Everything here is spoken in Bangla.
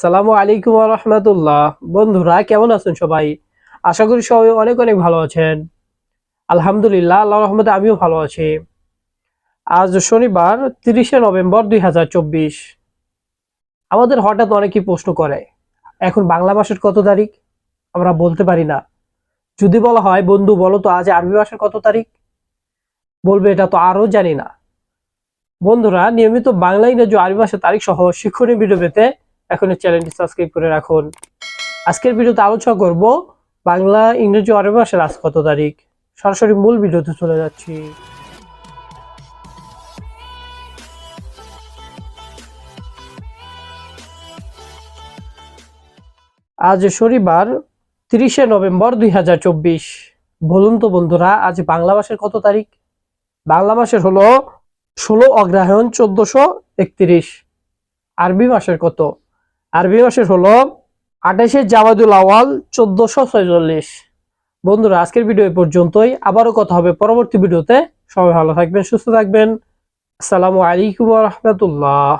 সালামু আলাইকুম রহমতুল্লাহ। বন্ধুরা, কেমন আছেন সবাই? আশা করি সবাই অনেক অনেক ভালো আছেন। আলহামদুলিল্লাহ আল্লাহ রহমতে আমিও ভালো আছি। আজ শনিবার, তিরিশে নভেম্বর দুই হাজার চব্বিশ। আমাদের হঠাৎ অনেকেই প্রশ্ন করে, এখন বাংলা মাসের কত তারিখ? আমরা বলতে পারি না। যদি বলা হয়, বন্ধু বলো তো, আজ আরবি মাসের কত তারিখ? বলবে, এটা তো আরও জানি না। বন্ধুরা, নিয়মিত বাংলা, ইংরেজি আরবি মাসের তারিখ সহ শিক্ষণীয় ভিডিও পেতে এখন এই চ্যানেলটি সাবস্ক্রাইব করে রাখুন। আজকের ভিডিওতে আলোচনা করব বাংলা, ইংরেজি আরবি মাসের আজ কত তারিখ? সরাসরি মূল ভিডিওতে চলে যাচ্ছি। আজ শনিবার, তিরিশে নভেম্বর দুই হাজার চব্বিশ। বলুন তো বন্ধুরা, আজ বাংলা মাসের কত তারিখ? বাংলা মাসের হলো ষোলো অগ্রহায়ণ চোদ্দশো একত্রিশ। আরবি মাসের কত? আরবি মাসের হলো আঠাশে জাবাদুল আওয়াল চোদ্দশো ছয়চল্লিশ। বন্ধুরা, আজকের ভিডিও পর্যন্তই। আবারও কথা হবে পরবর্তী ভিডিওতে। সবাই ভালো থাকবেন, সুস্থ থাকবেন। আসসালামু আলাইকুম রহমতুল্লাহ।